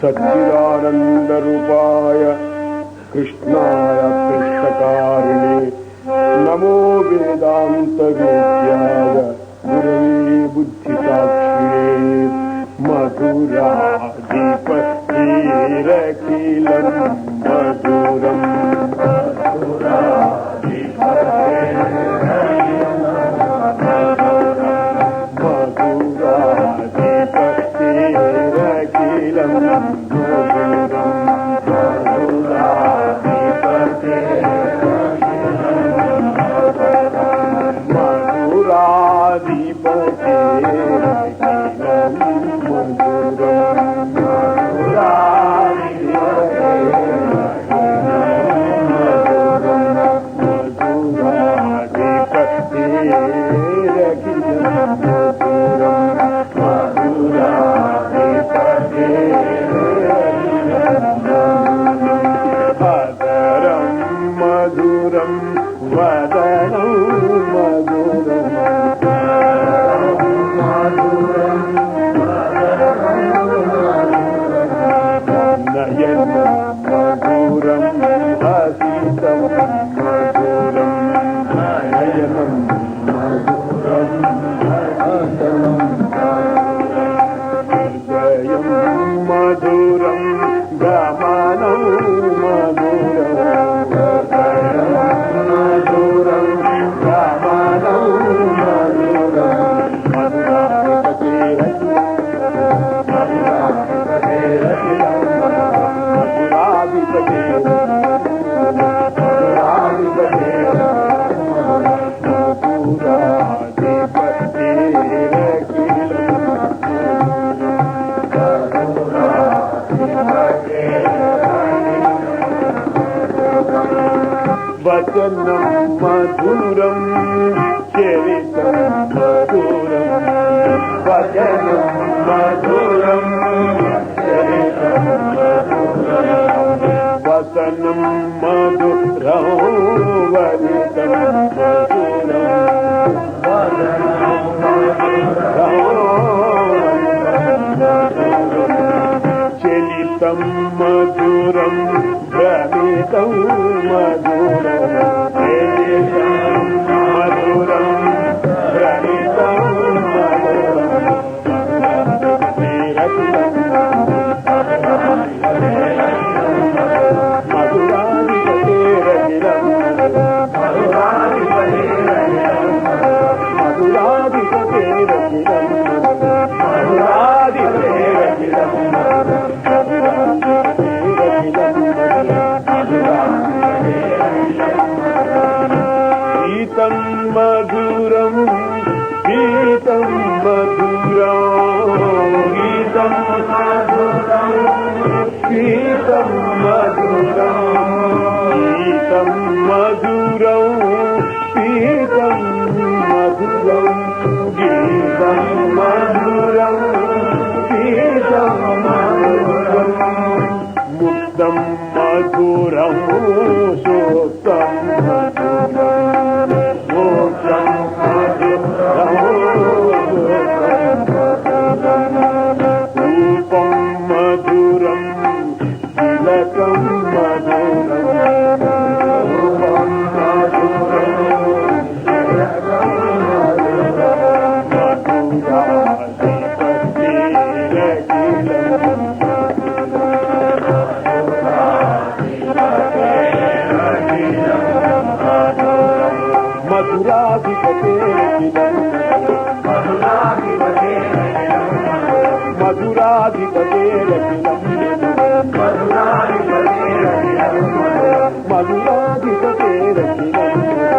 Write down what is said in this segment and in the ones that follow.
सच्चिदानन्दरूपाय कृष्णाय कृष्णकारिणे नमो वेदान्तवेद्याय गुरवे बुद्धिसाक्षिणे मधुराधिपतिरखिलम् मधुरम्। मधुराधिपतिरखिलम् Maduram vadanam madhuram వచనం మధురం చరితం మధురం. భజనం మధురం. భ్రమితం మధురం గీతం మధురం గీతం మధురం గీతం మధురం గీతం మధురం గీతం మధురం ముక్తం మధురం మధురం.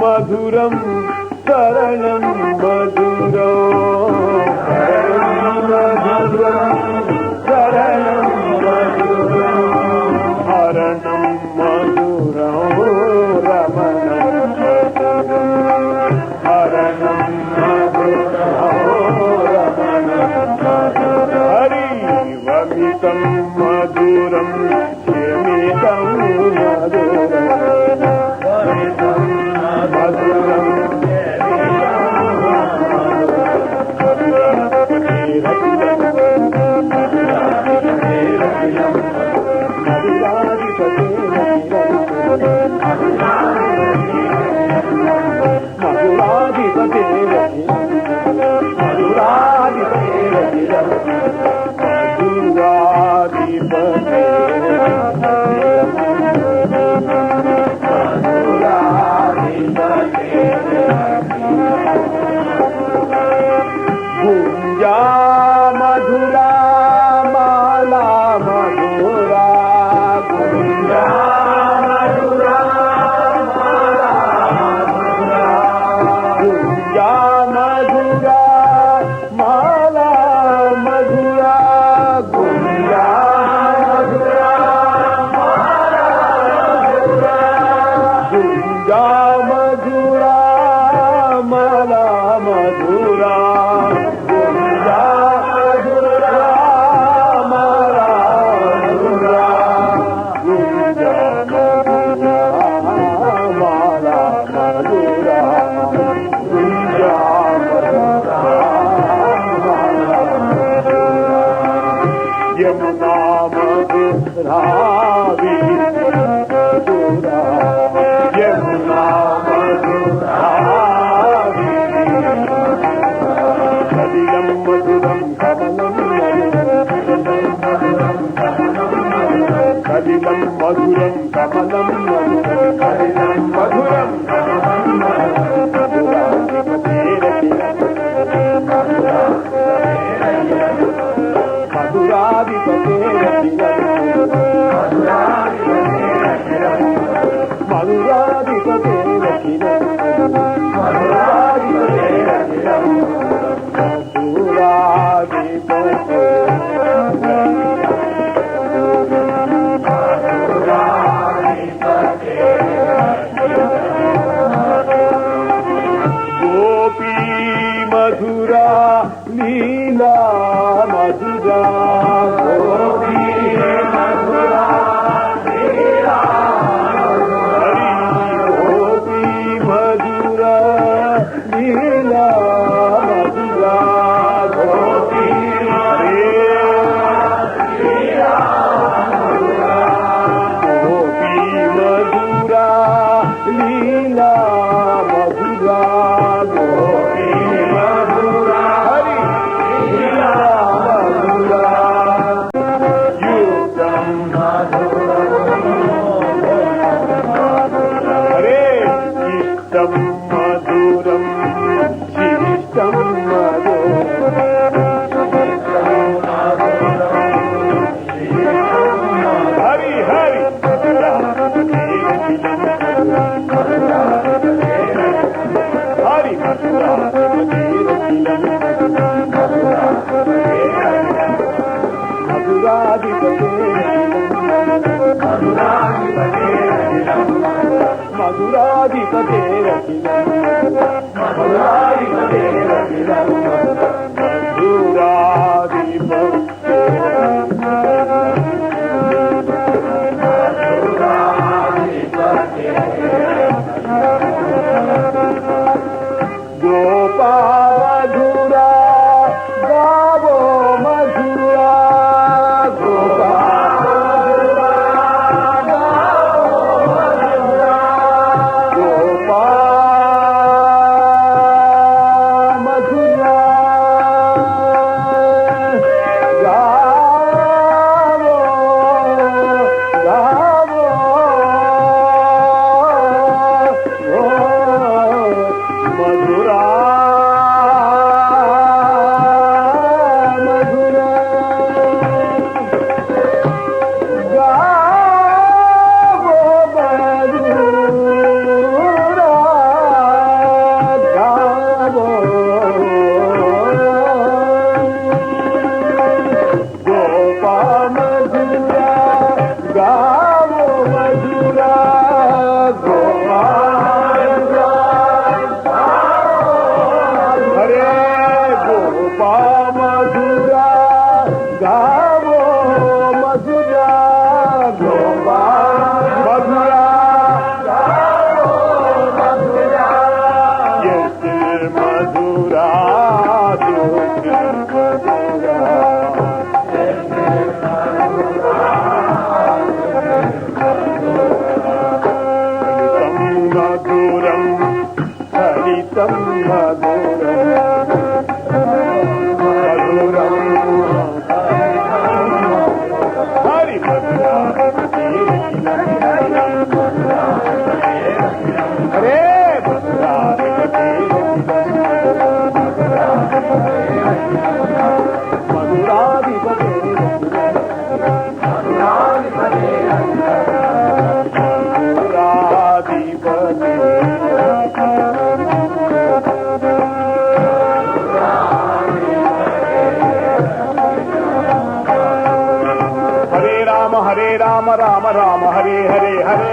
మధురం శరణం మధురం. మధురం శరణం మధురం. హరణం మధురం రమణం హరణం హరివమితం మధురం. மதுரம் கமலம் கவிதம் மதுரம் கமலம். கவிதம் మధురా లీలా మధురా. मधुरा मधुरा मधुर गो गावो मधुरा गोपाल मधुरा गावो मधुरा यश मधुरा दुख मधुरा हरितं मधुरं हरितं मधुरम्